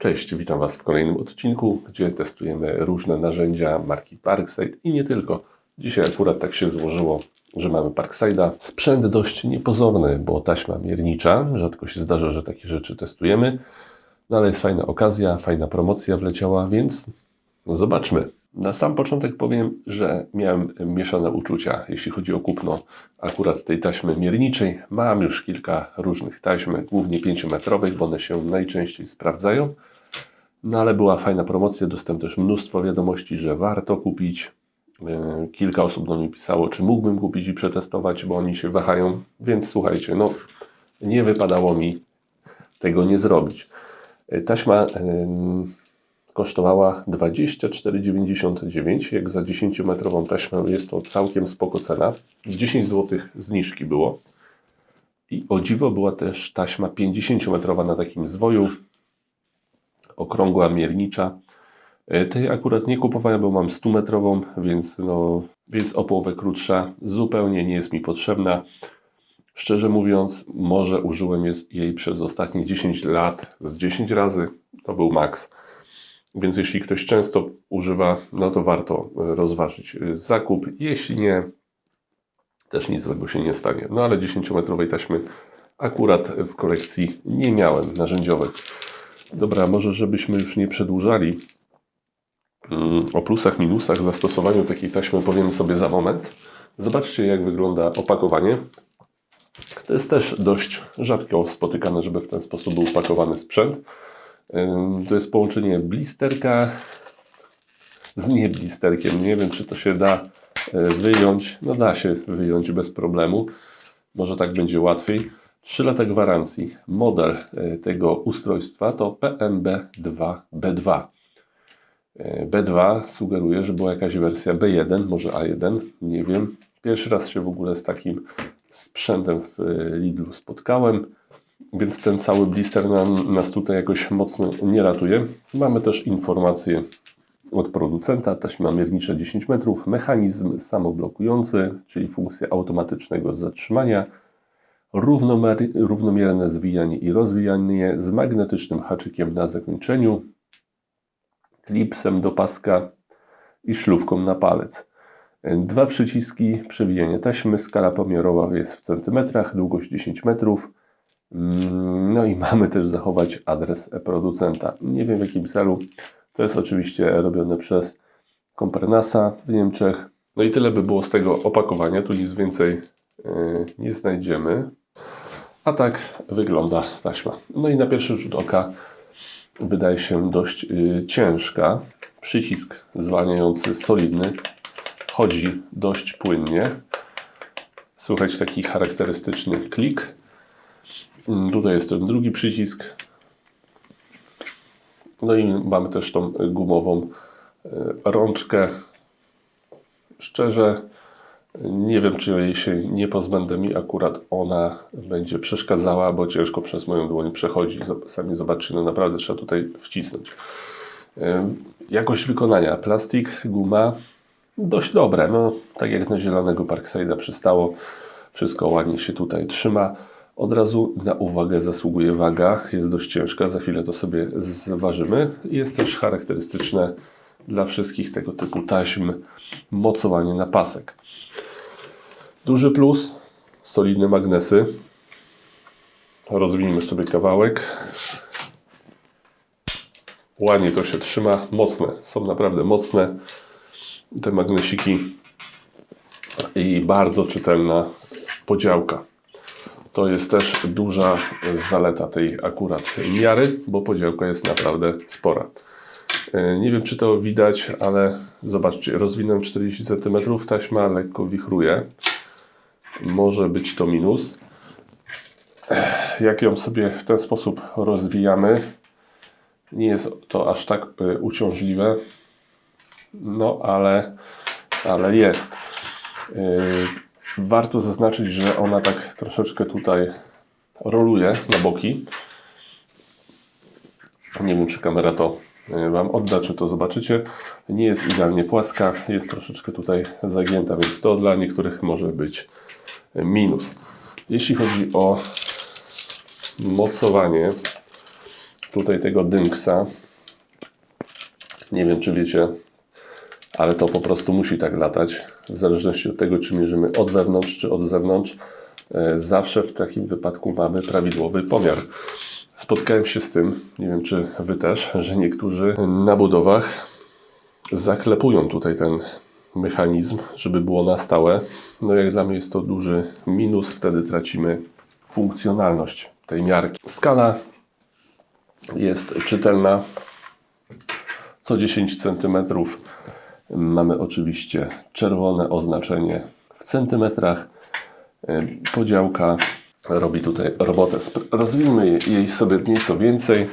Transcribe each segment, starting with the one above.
Cześć, witam Was w kolejnym odcinku, gdzie testujemy różne narzędzia marki Parkside i nie tylko. Dzisiaj akurat tak się złożyło, że mamy Parkside'a. Sprzęt dość niepozorny, bo taśma miernicza. Rzadko się zdarza, że takie rzeczy testujemy. No ale jest fajna okazja, fajna promocja wleciała, więc zobaczmy. Na sam początek powiem, że miałem mieszane uczucia, jeśli chodzi o kupno akurat tej taśmy mierniczej. Mam już kilka różnych taśm, głównie 5-metrowych, bo one się najczęściej sprawdzają. No ale była fajna promocja, dostałem też mnóstwo wiadomości, że warto kupić. Yy, Kilka osób do mnie pisało, czy mógłbym kupić i przetestować, bo oni się wahają. Więc słuchajcie, no nie wypadało mi tego nie zrobić. Yy, Taśma kosztowała 24,99. Jak za 10-metrową taśmę jest to całkiem spoko cena. 10 zł zniżki było. I o dziwo była też taśma 50-metrowa na takim zwoju. Okrągła, miernicza. E, Tej akurat nie kupowałem, bo mam 100-metrową, więc, no, więc o połowę krótsza. Zupełnie nie jest mi potrzebna. Szczerze mówiąc, może użyłem jej przez ostatnie 10 lat z 10 razy. To był maks. Więc jeśli ktoś często używa, no to warto e, rozważyć e, zakup. Jeśli nie, też nic złego się nie stanie. No ale 10-metrowej taśmy akurat w kolekcji nie miałem narzędziowej. Dobra, może żebyśmy już nie przedłużali. mm, O plusach, minusach zastosowaniu takiej taśmy powiemy sobie za moment. Zobaczcie, jak wygląda opakowanie. To jest też dość rzadko spotykane, żeby w ten sposób był pakowany sprzęt. To jest połączenie blisterka z nieblisterkiem. Nie wiem, czy to się da e, wyjąć. No da się wyjąć bez problemu. Może tak będzie łatwiej. 3 lata gwarancji. Model e, tego ustrojstwa to PMB2B2. E, B2 sugeruje, że była jakaś wersja B1, może A1, nie wiem. Pierwszy raz się w ogóle z takim sprzętem w e, Lidlu spotkałem, więc ten cały blister nam, nas tutaj jakoś mocno nie ratuje. Mamy też informacje od producenta, taśma miernicza 10 metrów, mechanizm samoblokujący, czyli funkcja automatycznego zatrzymania, równomierne zwijanie i rozwijanie z magnetycznym haczykiem na zakończeniu, klipsem do paska i szlówką na palec. Dwa przyciski, przewijanie taśmy, skala pomiarowa jest w centymetrach, długość 10 metrów. Mm, No i mamy też zachować adres producenta. Nie wiem w jakim celu. To jest oczywiście robione przez Compernasa w Niemczech. No i tyle by było z tego opakowania. Tu nic więcej yy, nie znajdziemy. A tak wygląda taśma. No i na pierwszy rzut oka wydaje się dość yy, ciężka. Przycisk zwalniający solidny. Chodzi dość płynnie. Słychać taki charakterystyczny klik. Mm, Tutaj jest ten drugi przycisk. No i mamy też tą gumową e, rączkę. Szczerze, nie wiem, czy jej się nie pozbędę mi akurat ona będzie przeszkadzała, bo ciężko przez moją dłoń przechodzi. Sami zobaczcie, no naprawdę trzeba tutaj wcisnąć. Jakość wykonania. Plastik, guma, dość dobre. No, tak jak na zielonego Parkside'a przystało. Wszystko ładnie się tutaj trzyma. Od razu na uwagę zasługuje waga. Jest dość ciężka, za chwilę to sobie zważymy. Jest też charakterystyczne dla wszystkich tego typu taśm mocowanie na pasek. Duży plus, solidne magnesy. Rozwijmy sobie kawałek. Ładnie to się trzyma, mocne, są naprawdę mocne te magnesiki i bardzo czytelna podziałka. To jest też duża zaleta tej akurat miary, bo podziałka jest naprawdę spora. E, Nie wiem, czy to widać, ale zobaczcie, rozwinąłem 40 cm, taśma lekko wichruje. Może być to minus. Ech, Jak ją sobie w ten sposób rozwijamy, nie jest to aż tak e, uciążliwe, no ale, ale jest. Warto zaznaczyć, że ona tak troszeczkę tutaj roluje na boki. Nie wiem, czy kamera to Wam odda, czy to zobaczycie. Nie jest idealnie płaska, jest troszeczkę tutaj zagięta, więc to dla niektórych może być minus. Jeśli chodzi o mocowanie, tutaj tego dynksa. Nie wiem, czy wiecie, ale to po prostu musi tak latać. W zależności od tego, czy mierzymy od wewnątrz, czy od zewnątrz, e, zawsze w takim wypadku mamy prawidłowy pomiar. Spotkałem się z tym, nie wiem czy Wy też, że niektórzy na budowach zaklepują tutaj ten mechanizm, żeby było na stałe. No jak dla mnie jest to duży minus, wtedy tracimy funkcjonalność tej miarki. Skala jest czytelna. Co 10 cm mamy oczywiście czerwone oznaczenie w centymetrach. Podziałka robi tutaj robotę. Rozwijmy je- jej sobie nieco więcej.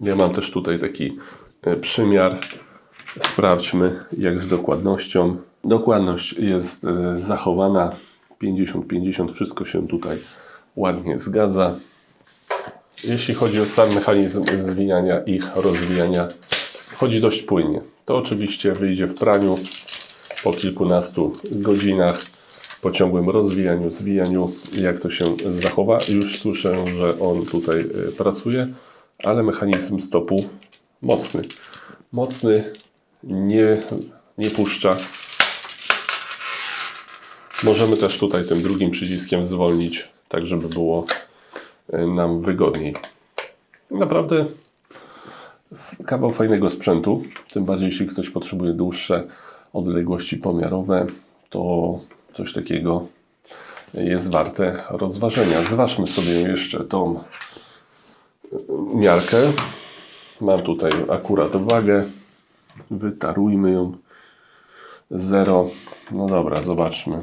Ja mam też tutaj taki e, przymiar. Sprawdźmy jak z dokładnością. Dokładność jest e, zachowana 50-50, wszystko się tutaj ładnie zgadza. Jeśli chodzi o sam mechanizm zwijania i rozwijania, chodzi dość płynnie. To oczywiście wyjdzie w praniu po kilkunastu godzinach, po ciągłym rozwijaniu, zwijaniu, jak to się zachowa. Już słyszę, że on tutaj y, pracuje, ale mechanizm stopu mocny. Mocny, nie, nie puszcza. Możemy też tutaj tym drugim przyciskiem zwolnić, tak żeby było y, nam wygodniej. Naprawdę kawał fajnego sprzętu, tym bardziej jeśli ktoś potrzebuje dłuższe odległości pomiarowe, to coś takiego jest warte rozważenia. Zważmy sobie jeszcze tą miarkę. Mam tutaj akurat wagę. Wytarujmy ją. 0. No dobra, zobaczmy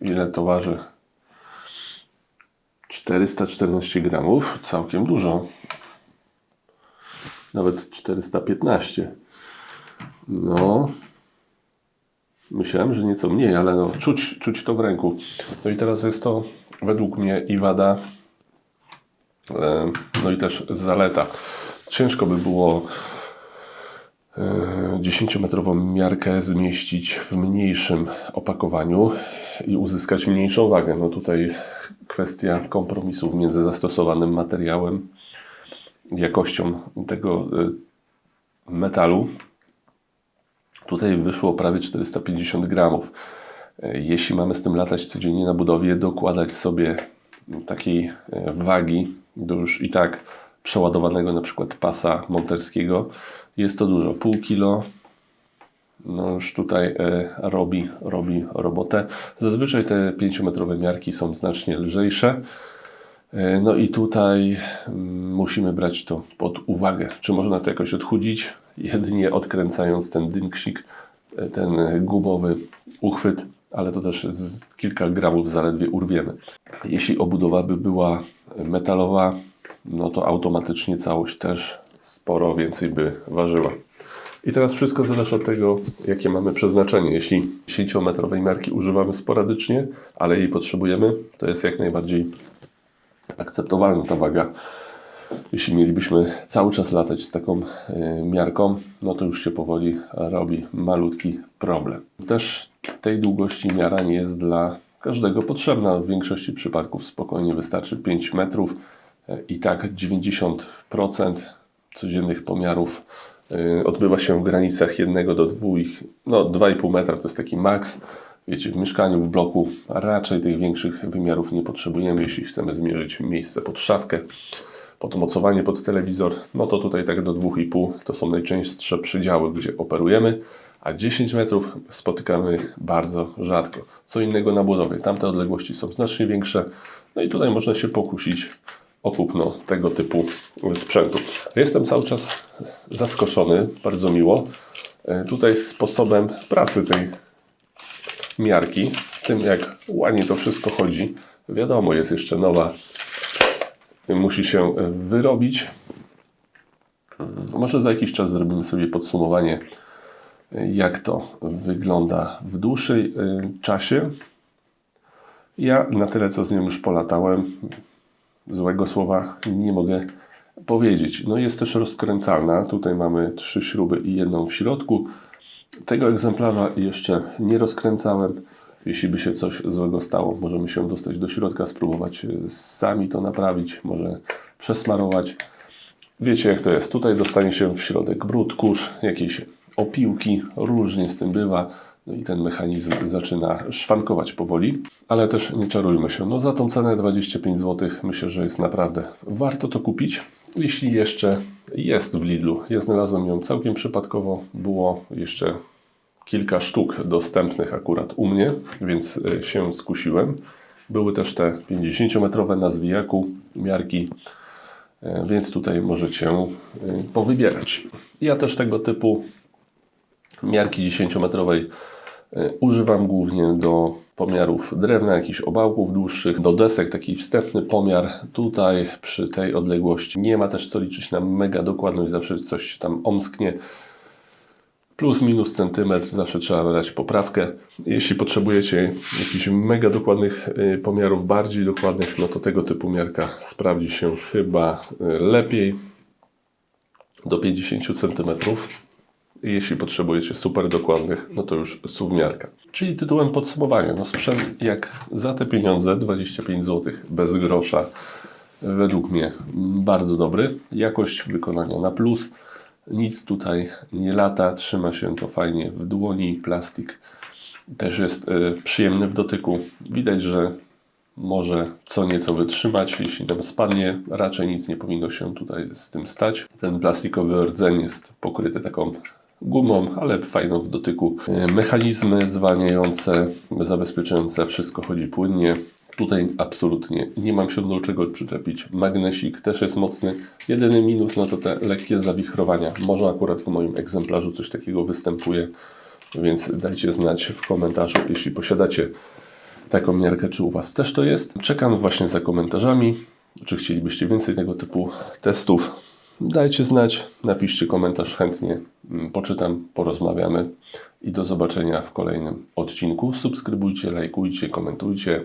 ile to waży. 414 gramów, całkiem dużo nawet 415. No, myślałem, że nieco mniej, ale no, czuć, czuć to w ręku. No i teraz jest to według mnie i wada, e, no i też zaleta. Ciężko by było e, 10-metrową miarkę zmieścić w mniejszym opakowaniu i uzyskać mniejszą wagę. No tutaj kwestia kompromisów między zastosowanym materiałem jakością tego y, metalu. Tutaj wyszło prawie 450 gramów. Y, Jeśli mamy z tym latać codziennie na budowie, dokładać sobie takiej y, wagi do już i tak przeładowanego na przykład pasa monterskiego, jest to dużo. Pół kilo no już tutaj e, robi, robi robotę. Zazwyczaj te 5-metrowe miarki są znacznie lżejsze. E, No i tutaj mm, musimy brać to pod uwagę. Czy można to jakoś odchudzić? Jedynie odkręcając ten dynksik, e, ten gumowy uchwyt, ale to też z kilka gramów zaledwie urwiemy. Jeśli obudowa by była metalowa, no to automatycznie całość też sporo więcej by ważyła. I teraz wszystko zależy od tego, jakie mamy przeznaczenie. Jeśli 10-metrowej miarki używamy sporadycznie, ale jej potrzebujemy, to jest jak najbardziej akceptowalna ta waga. Jeśli mielibyśmy cały czas latać z taką y, miarką, no to już się powoli robi malutki problem. Też tej długości miara nie jest dla każdego potrzebna. W większości przypadków spokojnie wystarczy 5 metrów y, i tak 90% codziennych pomiarów y, odbywa się w granicach 1 do 2, no 2,5 metra to jest taki maks. Wiecie, w mieszkaniu, w bloku raczej tych większych wymiarów nie potrzebujemy, jeśli chcemy zmierzyć miejsce pod szafkę, pod mocowanie pod telewizor, no to tutaj tak do 2,5 to są najczęstsze przydziały, gdzie operujemy, a 10 metrów spotykamy bardzo rzadko. Co innego na budowie, tamte odległości są znacznie większe, no i tutaj można się pokusić o kupno tego typu sprzętu. Jestem cały czas zaskoczony, bardzo miło, e, tutaj sposobem pracy tej miarki, tym jak ładnie to wszystko chodzi. Wiadomo, jest jeszcze nowa, musi się wyrobić. Może za jakiś czas zrobimy sobie podsumowanie, jak to wygląda w dłuższej y, czasie. Ja na tyle, co z nią już polatałem, złego słowa nie mogę powiedzieć. No jest też rozkręcalna. Tutaj mamy trzy śruby i jedną w środku. Tego egzemplarza jeszcze nie rozkręcałem. Jeśli by się coś złego stało, możemy się dostać do środka, spróbować y, sami to naprawić, może przesmarować. Wiecie jak to jest. Tutaj dostanie się w środek brud, kurz, jakieś opiłki, różnie z tym bywa. No i ten mechanizm zaczyna szwankować powoli, ale też nie czarujmy się. No za tą cenę 25 zł myślę, że jest naprawdę warto to kupić. Jeśli jeszcze jest w Lidlu, ja znalazłem ją całkiem przypadkowo, było jeszcze kilka sztuk dostępnych akurat u mnie, więc e, się skusiłem. Były też te 50-metrowe na zwijaku miarki, e, więc tutaj możecie e, powybierać. Ja też tego typu miarki 10-metrowej e, używam głównie do pomiarów drewna, jakichś obałków dłuższych, do desek taki wstępny pomiar. Tutaj przy tej odległości nie ma też co liczyć na mega dokładność, zawsze coś się tam omsknie plus minus centymetr, zawsze trzeba dać poprawkę. Jeśli potrzebujecie jakichś mega dokładnych y, pomiarów, bardziej dokładnych, no to tego typu miarka sprawdzi się chyba y, lepiej do 50 centymetrów. Jeśli potrzebujecie super dokładnych, no to już suwmiarka. Czyli tytułem podsumowania, no sprzęt jak za te pieniądze, 25 zł bez grosza, według mnie bardzo dobry. Jakość wykonania na plus. Nic tutaj nie lata, trzyma się to fajnie w dłoni. Plastik też jest e, przyjemny w dotyku. Widać, że może co nieco wytrzymać. Jeśli nam spadnie, raczej nic nie powinno się tutaj z tym stać. Ten plastikowy rdzeń jest pokryty taką gumą, ale fajną w dotyku. E, Mechanizmy zwalniające, zabezpieczające, wszystko chodzi płynnie. Tutaj absolutnie nie mam się do czego przyczepić. Magnesik też jest mocny. Jedyny minus no to te lekkie zawichrowania. Może akurat w moim egzemplarzu coś takiego występuje, więc dajcie znać w komentarzu, jeśli posiadacie taką miarkę, czy u Was też to jest. Czekam właśnie za komentarzami, czy chcielibyście więcej tego typu testów. Dajcie znać, napiszcie komentarz, chętnie mm, poczytam, porozmawiamy i do zobaczenia w kolejnym odcinku. Subskrybujcie, lajkujcie, komentujcie.